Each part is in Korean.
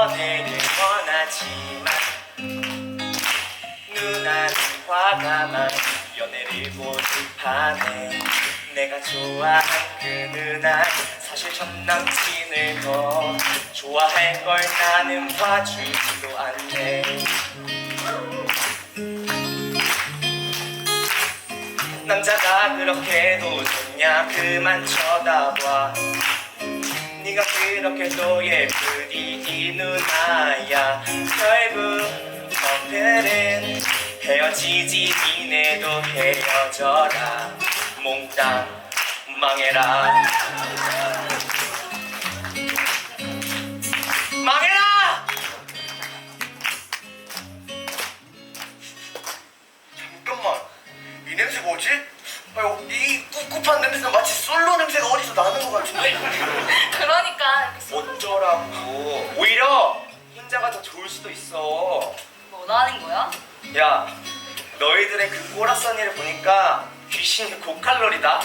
연애를 원하지만 누나는 화가 많이 연애를 고집하네. 내가 좋아한 그 누나 사실 전 남친을 더 좋아할 걸 나는 봐주지도 않네. 남자가 그렇게도 좋냐? 그만 쳐다봐. 네가 그렇게도 예쁘 니이 누나야. 결국 커플은 헤어지지 니네도 헤어져라. 몽땅 망해라. 망해라! 잠깐만. 이 냄새 뭐지? 아유, 이 꿉꿉한 냄새는 마치 솔로 냄새가 어디서 나는 것 같은데. 그러니까 어쩌라고 오히려 혼자가 더 좋을 수도 있어. 뭐 하는 거야? 야 너희들의 그 꼬라써니를 보니까 귀신이 고칼로리다.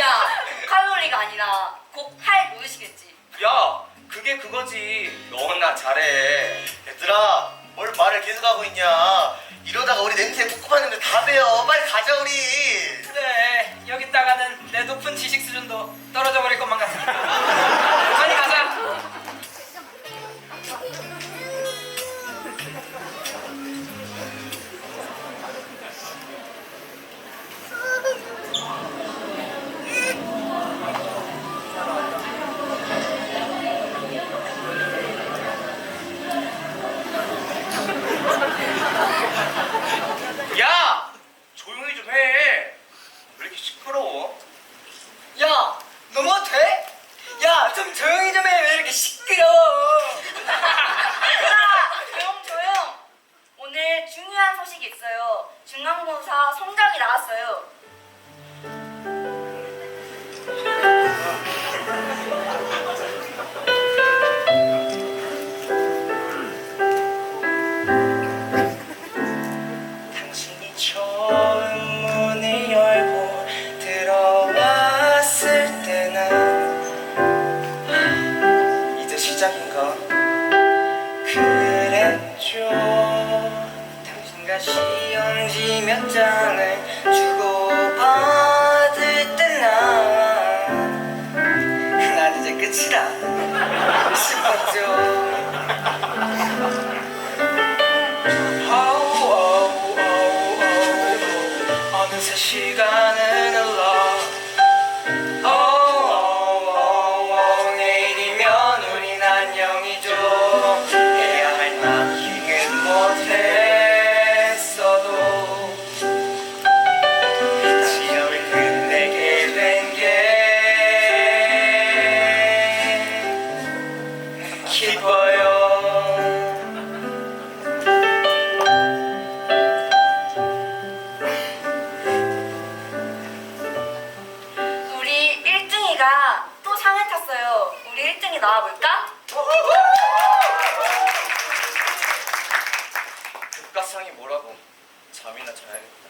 야 칼로리가 아니라 고칼 무릇이겠지. 야 그게 그거지. 너나 잘해. 얘들아 뭘 말을 계속하고 있냐? 이러다가 우리 냄새 꿉꿉한 냄새 다 배요 빨리 가자 우리 있어요. 중간고사 성적이 나왔어요 시험지 몇 장을 주고 받을 때난 이제 끝이다. 시간은 잠이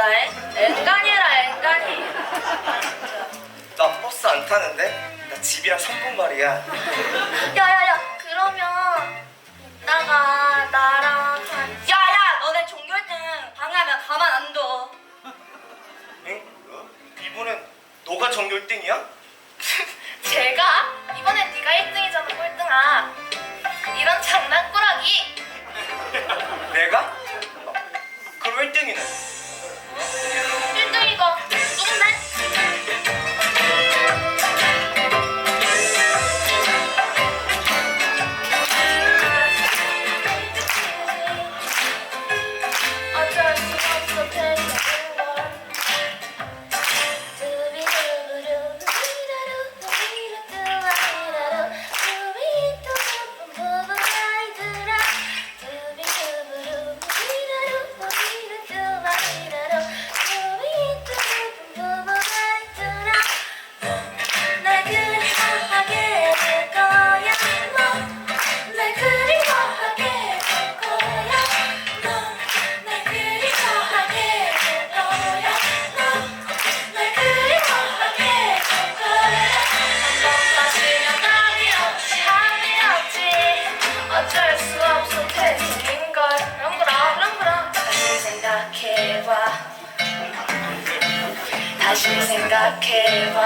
나 엔- 엔간이라 엔간이. 나 버스 안 타는데? 나 집이랑 3분 말이야. 야야야 그러면 이따가 나랑 같이- 야야 너네 종교등 방해하면 가만 안 둬. 응? 어? 이번엔 너가 전교 1등이야? 제가 이번엔 네가 1등이잖아 꼴등아. 이런 장난꾸러기. 내가? 다시 생각해봐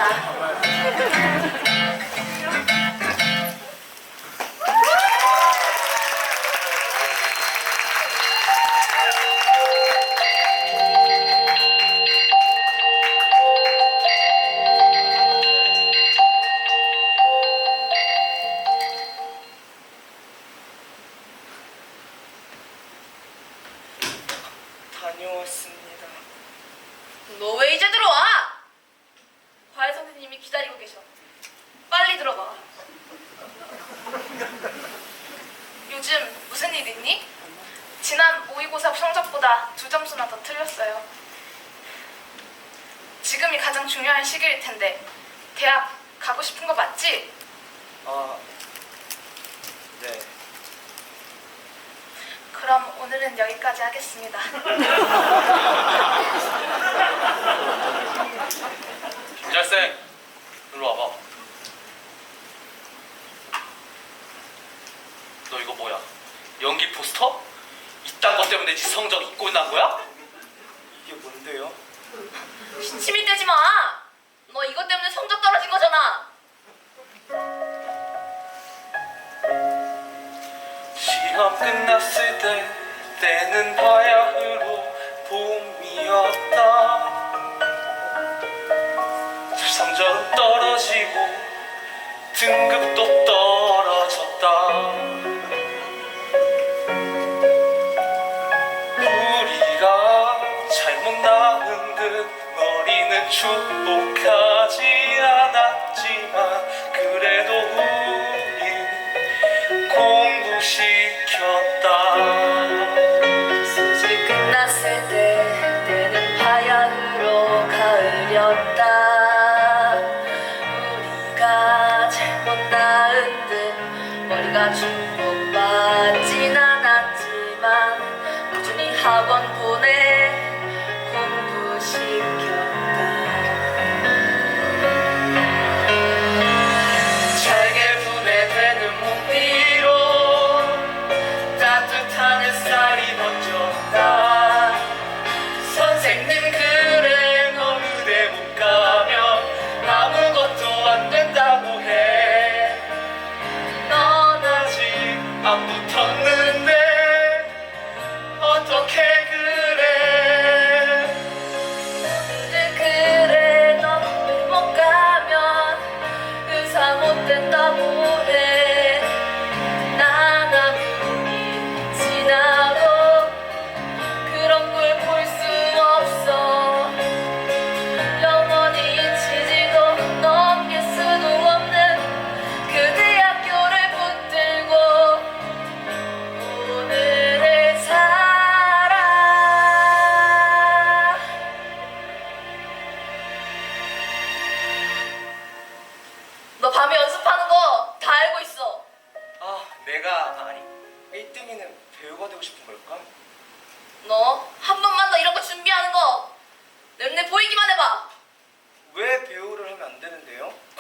지난 모의고사 성적보다 두 점수나 더 틀렸어요. 지금이 가장 중요한 시기일 텐데 대학 가고 싶은 거 맞지? 아, 네. 그럼 오늘은 여기까지 하겠습니다. 김잘생, 일로 와봐. 너 이거 뭐야? 연기 포스터? 이딴 것 때문에 네 성적 잊고 난 거야? 이게 뭔데요? 신침이 떼지 마. 너 이것 때문에 성적 떨어진 거잖아. 시험 끝났을 때 때는 바야흐로 봄이었다 성적은 떨어지고 등급도 떨어졌다 듯 머리는 축복하지 않았지만 그래도 우린 공부시켰다. 수술 끝났을 때 때는 바야흐로 가을이었다. 우리가 잘못 낳은 듯 머리가 축복받진 않았지만 꾸준히 학원 의사 못 된다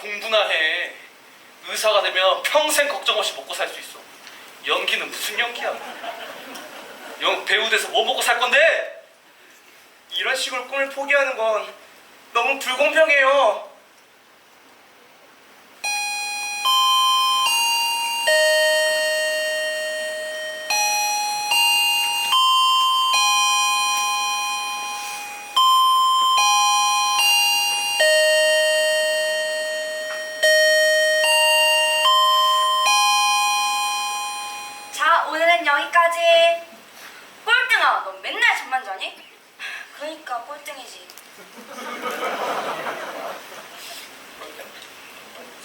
공부나 해 의사가 되면 평생 걱정 없이 먹고 살 수 있어. 연기는 무슨 연기야? 영 배우 돼서 뭐 먹고 살 건데? 이런 식으로 꿈을 포기하는 건 너무 불공평해요.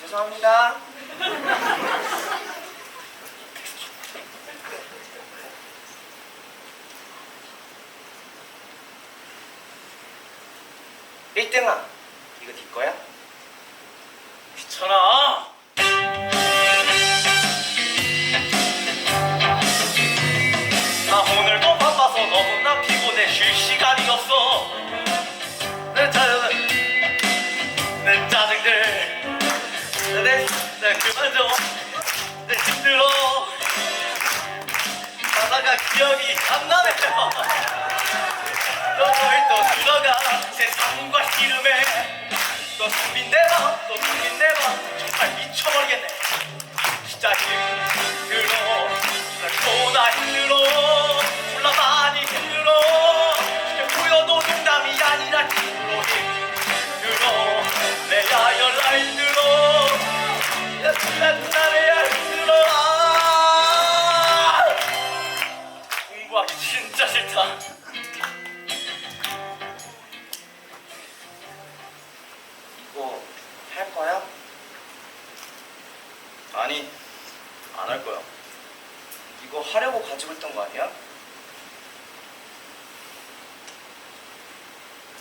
죄송합니다.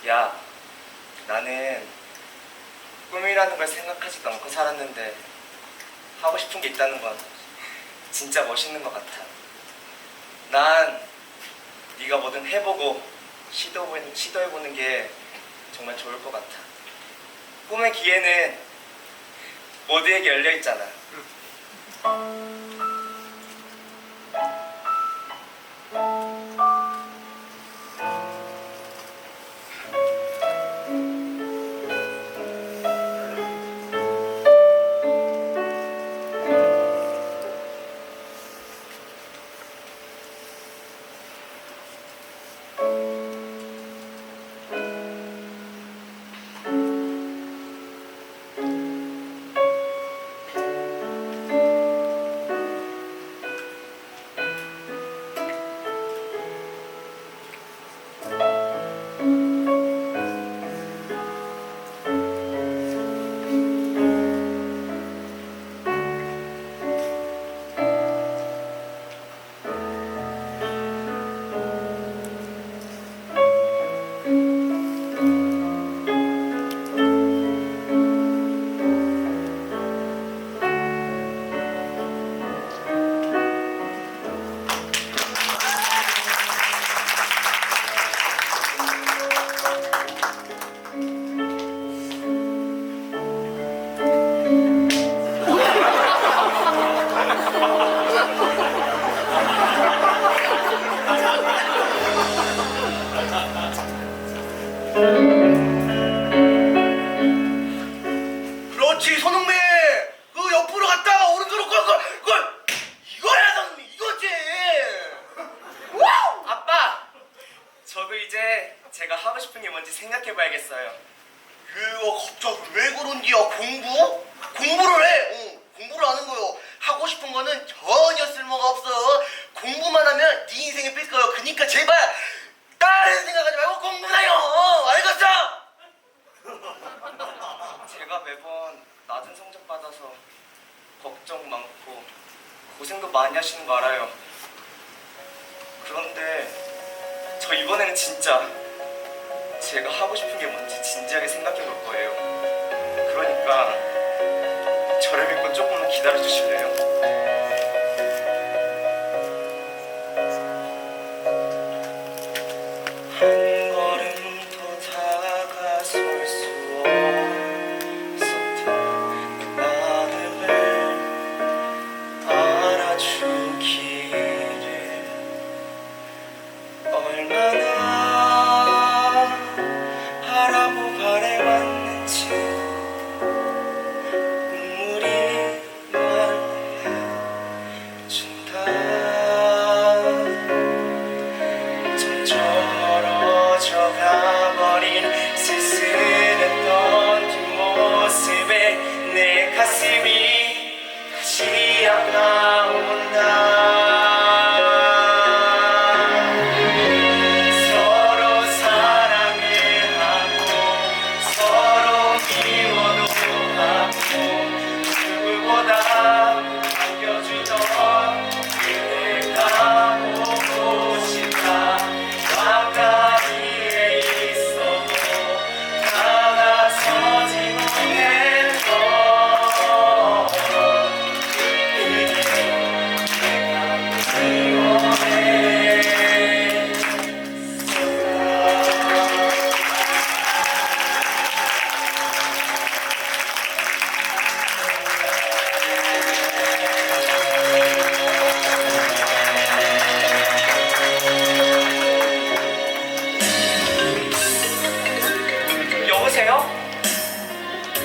야, 나는 꿈이라는 걸 생각하지도 않고 살았는데 하고 싶은 게 있다는 건 진짜 멋있는 것 같아. 난 네가 뭐든 해보고 시도해보는, 시도해보는 게 정말 좋을 것 같아. 꿈의 기회는 모두에게 열려 있잖아. 싶은 거는 전혀 쓸모가 없어 공부만 하면 네 인생이 삐거요 그니까 제발 다른 생각하지 말고 공부나 해요 알겠어? 제가 매번 낮은 성적 받아서 걱정 많고 고생도 많이 하시는 거 알아요. 그런데 저 이번에는 진짜 제가 하고 싶은 게 뭔지 진지하게 생각해 볼 거예요. 그러니까 저를 믿고 조금만 기다려 주실래요?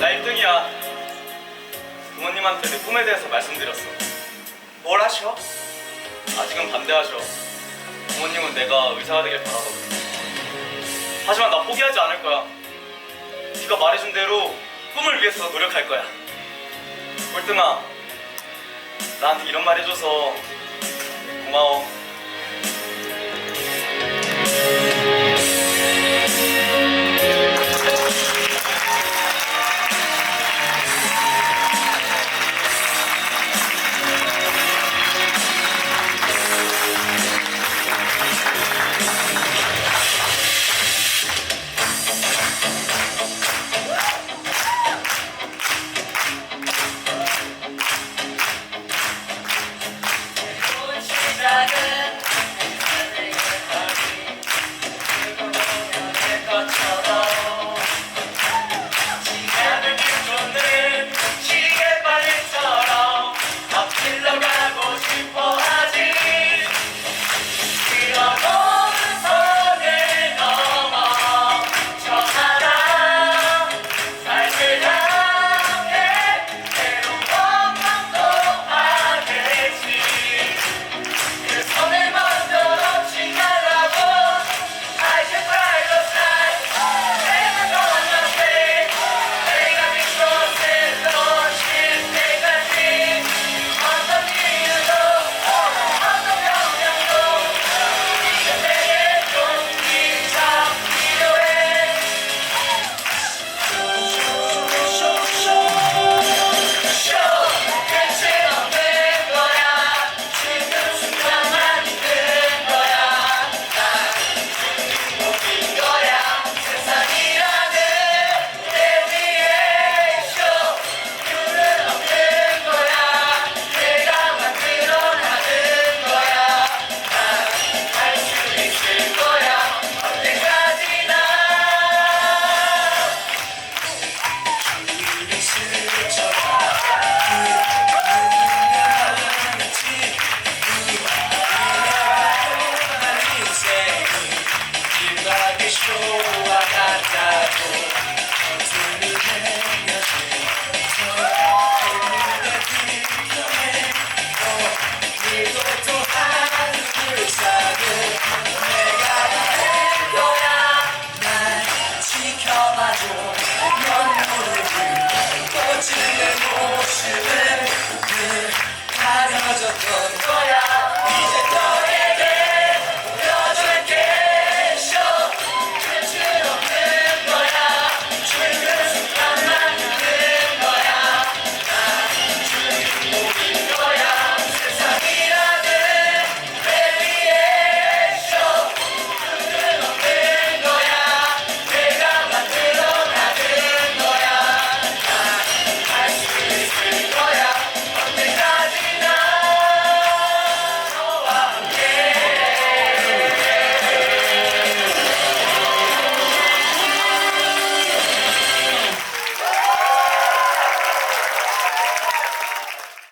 나 1등이야. 부모님한테 내 꿈에 대해서 말씀드렸어. 뭘 하셔? 아직은 반대하셔. 부모님은 내가 의사가 되길 바라거든. 하지만 나 포기하지 않을 거야. 네가 말해준 대로 꿈을 위해서 노력할 거야. 꼴등아, 나한테 이런 말 해줘서 고마워.